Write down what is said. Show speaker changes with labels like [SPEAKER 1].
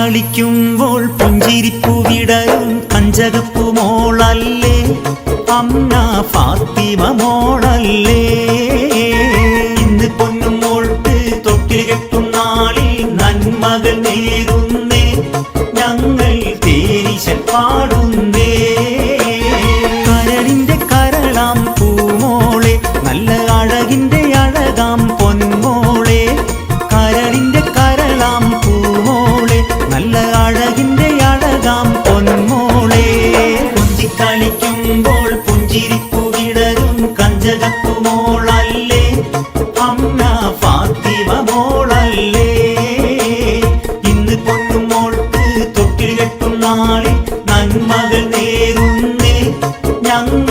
[SPEAKER 1] കൊഞ്ചിക്കളിക്കുമ്പോൾ പുഞ്ചിരിപ്പു വിടരും കഞ്ചകപ്പു മോളല്ലേ? അമ്മ ഫാത്തിമ മോളല്ലേ? ഇന്ന് പൊന്നും മോൾക്ക് തൊട്ടിൽ കെട്ടും നാളിൽ നന്മകൾ നേരുന്നേ. ഞങ്ങൾ തേരിശൻ പാടുന്നേ. കുഞ്ചിക്കളിക്കുമ്പോൾ പുഞ്ചിരിപ്പു വിടരും കഞ്ചകത്തുമോളല്ലേ അമ്മ ഫാത്തിമ മോളല്ലേ? ഇന്ന് പൊന്നും മോൾക്ക് തൊട്ടിൽ കെട്ടും നാളിൽ നന്മകൾ നേരുന്നേ. ഞങ്ങൾ